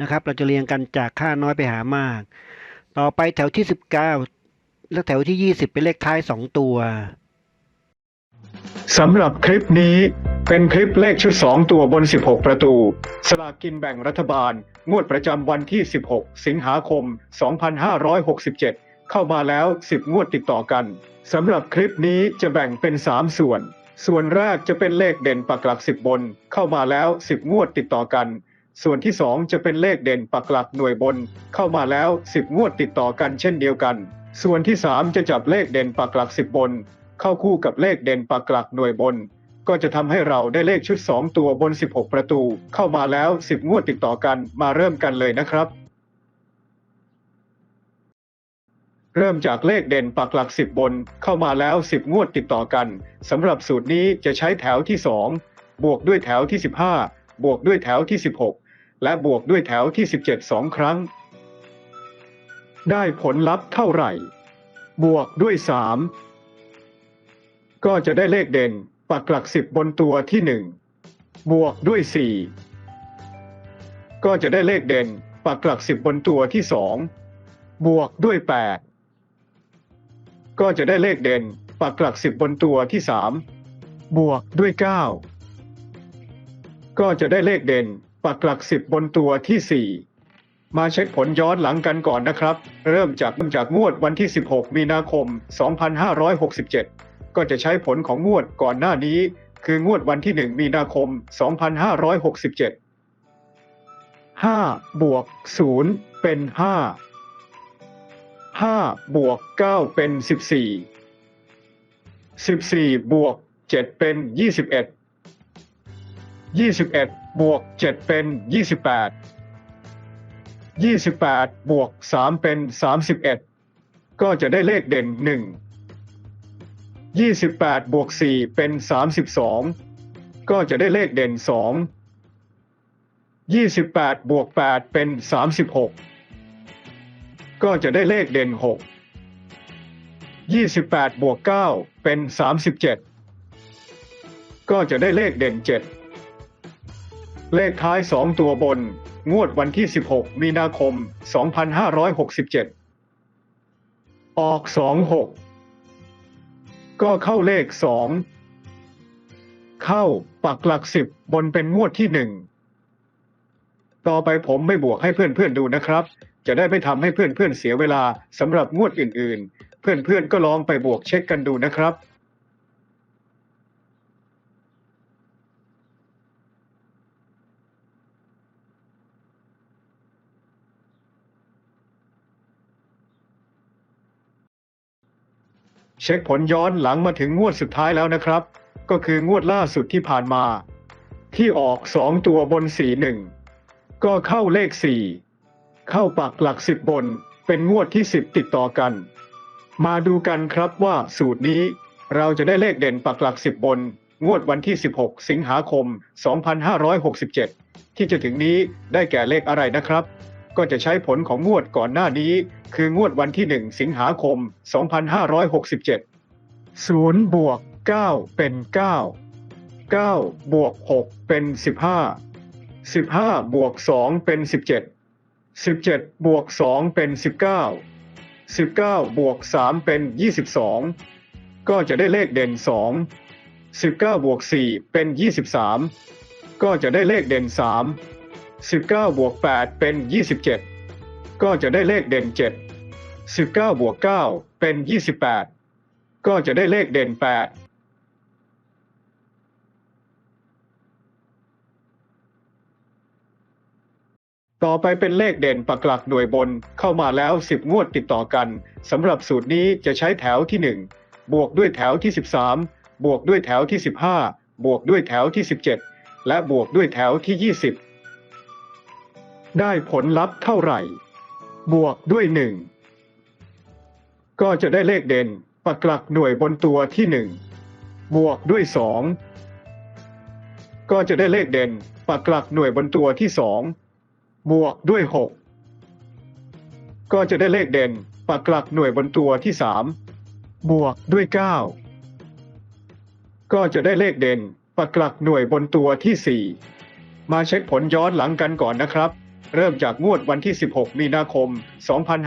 นะครับ เราจะเรียงกันจากค่าน้อยไปหามาก ต่อไปแถวที่ 19 และแถวที่ 20 เป็นเลขท้าย 2 ตัวสำหรับคลิปนี้เป็นคลิปเลขชุด 2 ตัวบน 16 ประตู สลากกินแบ่งรัฐบาล งวดประจำวันที่ 16 สิงหาคม 2567 เข้ามาแล้ว 10 งวดติดต่อกันสำหรับคลิปนี้จะแบ่งเป็น 3 ส่วน ส่วนแรกจะเป็นเลขเด่นปักหลัก 10 บน เข้ามาแล้ว 10 งวดติดต่อกัน ส่วนที่ 2 จะเป็นเลขเด่นปักหลักหน่วยบน เข้ามาแล้ว 10 งวดติดต่อกันเช่นเดียวกัน ส่วนที่ 3 จะจับเลขเด่นปักหลัก 10 บน เข้าคู่กับเลขเด่นปักหลักหน่วยบน ก็จะทำให้เราได้เลขชุด 2 ตัวบน 16 ประตู เข้ามาแล้ว 10 งวดติดต่อกันมาเริ่มกันเลยนะครับ เริ่มจากเลขเด่นปักหลัก 10 บน เข้ามาแล้ว 10 งวดติดต่อกันสำหรับสูตรนี้จะใช้แถวที่ 2 บวกด้วยแถวที่ 15 บวกด้วยแถวที่ 16 และบวกด้วยแถวที่ 17สองครั้ง ได้ผลลัพธ์เท่าไหร่ บวกด้วย 3 ก็จะได้เลขเด่นปักหลัก 10 บนตัวที่ 1 บวกด้วย 4 ก็จะได้เลขเด่นปักหลัก 10 บนตัวที่ 2 บวกด้วย 8 ก็จะได้เลขเด่นปักหลัก 10 บนตัวที่ 3 บวกด้วย 9ก็จะได้เลขเด่น ปักหลัก10บบนตัวที่4มาเช็คผลย้อนหลังกันก่อนนะครับ เริ่มจากเริ่มจากงวดวันที่ 16 มีนาคม 2567 ก็จะใช้ผลของงวดก่อนหน้านี้ คืองวดวันที่ 1 มีนาคม 2567 5บวก0เป็น 5 5บวก9เป็น 14 14บวก7เป็น 21 21บวก7เป็น28 28บวก3เป็น31ก็จะได้เลขเด่น1 28บวก4เป็น32ก็จะได้เลขเด่น2 28บวก8เป็น36ก็จะได้เลขเด่น6 28บวก9เป็น37ก็จะได้เลขเด่น7 เลขท้าย 2 ตัวบน งวดวันที่ 16 มีนาคม 2567 ออก 26 ก็เข้าเลข 2 เข้าปักหลัก 10 บนเป็นงวดที่ 1 ต่อไปผมไม่บวกให้เพื่อนๆดูนะครับ จะได้ไม่ทำให้เพื่อนๆเสียเวลาสำหรับงวดอื่นๆ เพื่อนๆก็ลองไปบวกเช็คกันดูนะครับ เช็คผลย้อนหลังมาถึงงวดสุดท้ายแล้วนะครับ ก็คืองวดล่าสุดที่ผ่านมา ที่ออกสองตัวบนสี่หนึ่งก็เข้าเลขสี่เข้าปักหลักสิบบน เป็นงวดที่สิบติดต่อกัน มาดูกันครับว่าสูตรนี้เราจะได้เลขเด่นปักหลักสิบบน งวดวันที่ 16 สิงหาคม 2567 ที่จะถึงนี้ได้แก่เลขอะไรนะครับ ก็จะใช้ผลของงวดก่อนหน้านี้ คืองวดวันที่ 1 สิงหาคม 2567 0บวก9เป็น 9 9บวก6เป็น 15 15บวก2เป็น 17 17บวก2เป็น 19 19บวก3เป็น 22 ก็จะได้เลขเด่น 2 19บวก4เป็น 23 ก็จะได้เลขเด่น 3 19 บวก 8 เป็น 27 ก็จะได้เลขเด่น 7 19 บวก 9 เป็น 28 ก็จะได้เลขเด่น 8ต่อไปเป็นเลขเด่นปักหลักหน่วยบนเข้ามาแล้ว 10 งวดติดต่อกันสำหรับสูตรนี้จะใช้แถวที่ 1 บวกด้วยแถวที่ 13 บวกด้วยแถวที่ 15 บวกด้วยแถวที่ 17 และบวกด้วยแถวที่ 20 ได้ผลลัพธ์เท่าไหร่ บวกด้วย1ก็จะได้เลขเด่นปักหลักหน่วยบนตัวที่1บวกด้วย2ก็จะได้เลขเด่นปักหลักหน่วยบนตัวที่2บวกด้วย6ก็จะได้เลขเด่นปักหลักหน่วยบนตัวที่3บวกด้วย9ก็จะได้เลขเด่นปักหลักหน่วยบนตัวที่4มาเช็คผลย้อนหลังกันก่อนนะครับ เริ่มจากงวดวันที่ 16 มีนาคม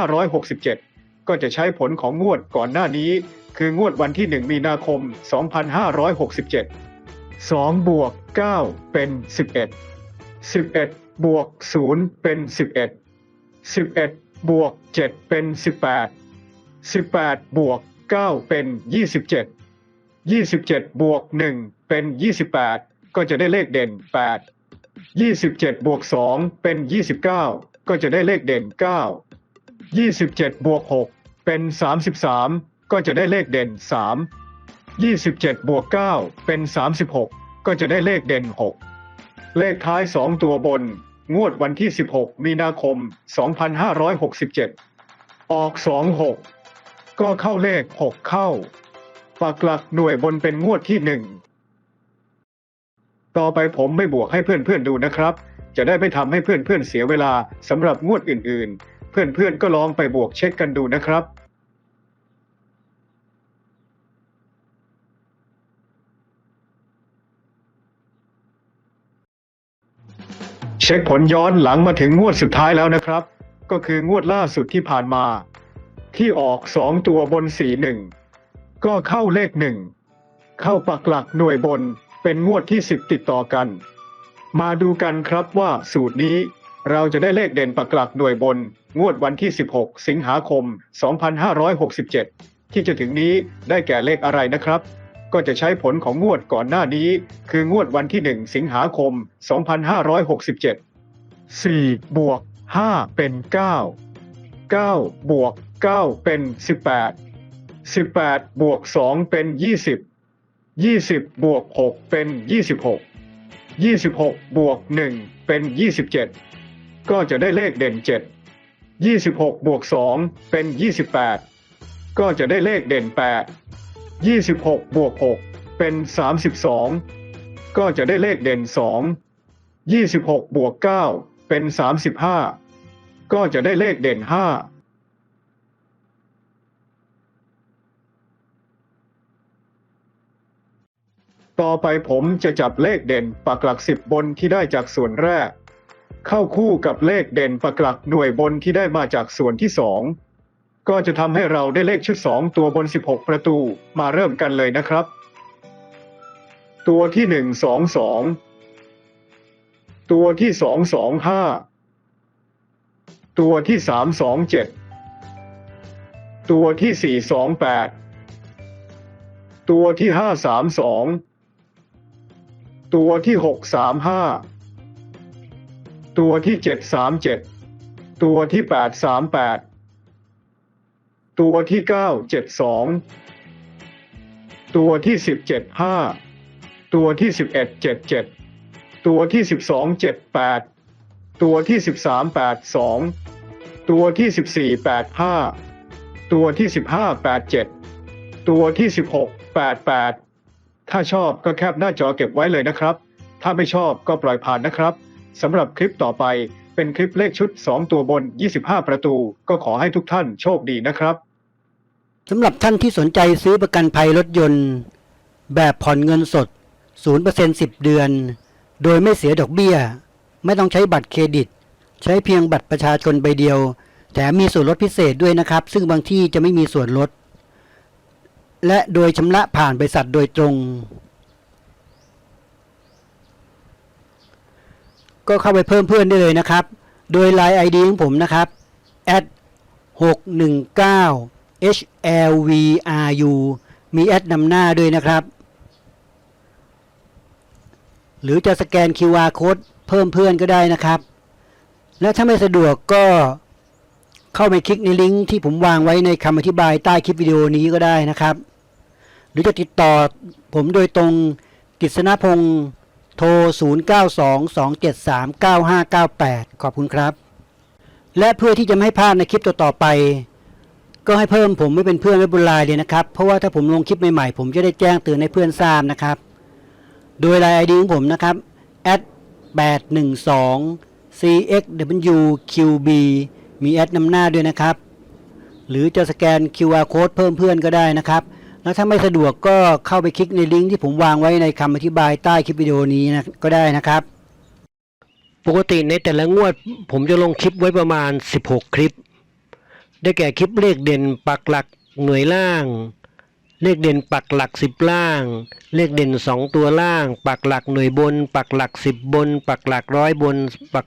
2567 ก็จะใช้ผลของงวดก่อนหน้านี้ คืองวดวันที่ 1 มีนาคม 2567 2 บวก 9 เป็น 11 11 บวก 0 เป็น 11 11 บวก 7 เป็น 18 18 บวก 9 เป็น 27 27 บวก 1 เป็น 28 ก็จะได้เลขเด่น 8 27บวก2เป็น29ก็จะได้เลขเด่น9 27บวก6เป็น33ก็จะได้เลขเด่น3 27บวก9เป็น36ก็จะได้เลขเด่น6เลขท้าย2ตัวบน งวดวันที่16มีนาคม2567ออก26ก็เข้าเลข6เข้าปักหลักหน่วยบนเป็นงวดที่1 ต่อไปผมไม่บวกให้เพื่อนๆดูนะครับ จะได้ไม่ทำให้เพื่อนๆเสียเวลาสำหรับงวดอื่นๆ เพื่อนๆก็ลองไปบวกเช็คกันดูนะครับเช็คผลย้อนหลังมาถึงงวดสุดท้ายแล้วนะครับ ก็คืองวดล่าสุดที่ผ่านมา ที่ออกสองตัวบนสีหนึ่งก็เข้าเลขหนึ่งเข้าปักหลักหน่วยบน เป็นงวดที่สิบติดต่อกัน มาดูกันครับว่าสูตรนี้เราจะได้เลขเด่นปักหลักหน่วยบน งวดวันที่ 16 สิงหาคม 2567 ที่จะถึงนี้ได้แก่เลขอะไรนะครับ ก็จะใช้ผลของงวดก่อนหน้านี้ คืองวดวันที่ 1 สิงหาคม 2567 4 บวก 5 เป็น 9 9 บวก 9 เป็น 18 18 บวก 2 เป็น 20 20บวก6เป็น26 26บวก1เป็น27ก็จะได้เลขเด่น7 26บวก2เป็น28ก็จะได้เลขเด่น8 26บวก6เป็น32ก็จะได้เลขเด่น2 26บวก9เป็น35ก็จะได้เลขเด่น5 ต่อไปผมจะจับเลขเด่นปักหลักสิบบนที่ได้จากส่วนแรก เข้าคู่กับเลขเด่นปักหลักหน่วยบนที่ได้มาจากส่วนที่สองก็จะทำให้เราได้เลขชุดสองตัวบน 16 ประตูมาเริ่มกันเลยนะครับ ตัวที่หนึ่งสองสองตัวที่สองสองห้าตัวที่สามสองเจ็ดตัวที่สี่สองแปดตัวที่ห้าสามสอง ตัวที่หกสามห้าตัวที่เจ็ดสามเจ็ดตัวที่แปดสามแปดตัวที่เก้าเจ็ดสองตัวที่สิบเจ็ดห้าตัวที่สิบเอ็ดเจ็ดเจ็ดตัวที่สิบสองเจ็ดแปดตัวที่สิบสามแปดสองตัวที่สิบสี่แปดห้าตัวที่สิบห้าแปดเจ็ดตัวที่สิบหกแปดแปด ถ้าชอบก็แคปหน้าจอเก็บไว้เลยนะครับ ถ้าไม่ชอบก็ปล่อยผ่านนะครับสำหรับคลิปต่อไปเป็นคลิปเลขชุด 2 ตัวบน 25 ประตู ก็ขอให้ทุกท่านโชคดีนะครับสำหรับท่านที่สนใจซื้อประกันภัยรถยนต์ แบบผ่อนเงินสด 0% 10 เดือน โดยไม่เสียดอกเบี้ย ไม่ต้องใช้บัตรเครดิต ใช้เพียงบัตรประชาชนใบเดียว แถมมีส่วนลดพิเศษด้วยนะครับ ซึ่งบางที่จะไม่มีส่วนลด และโดยชำระผ่านบริษัทโดยตรง ก็เข้าไปเพิ่มเพื่อนได้เลยนะครับ โดย Line ID ของผมนะครับ at 619 HLVRU มีแอดนำหน้าด้วยนะครับ หรือจะสแกน QR code เพิ่มเพื่อนก็ได้นะครับ และถ้าไม่สะดวกก็ เข้าไปคลิกในลิงก์ที่ผมวางไว้ในคำอธิบายใต้คลิปวิดีโอนี้ก็ได้นะครับ หรือจะติดต่อผมโดยตรงกฤษณพงศ์โทร 0922739598 ขอบคุณครับ และเพื่อที่จะไม่ให้พลาดในคลิปต่อๆไป ก็ให้เพิ่มผมไม่เป็นเพื่อนไว้บนไลน์เลยนะครับ เพราะว่าถ้าผมลงคลิปใหม่ๆ ผมจะได้แจ้งเตือนให้เพื่อนทราบนะครับ โดยไลน์ ID ของผมนะครับ812 cxwqb มีแอดนำหน้าด้วยนะครับ หรือจะสแกน QR code เพิ่มเพื่อนก็ได้นะครับ แล้วถ้าไม่สะดวกก็เข้าไปคลิกในลิงก์ที่ผมวางไว้ในคำอธิบายใต้คลิปวิดีโอนี้นะก็ได้นะครับ ปกติในแต่ละงวด ผมจะลงคลิปไว้ประมาณ 16 คลิป ได้แก่คลิปเลขเด่นปักหลักหน่วยล่าง เลขเด่นปักหลัก 10 ล่าง เลขเด่น 2 ตัวล่าง ปักหลักหน่วยบน ปักหลัก 10 บน ปักหลักร้อยบนปัก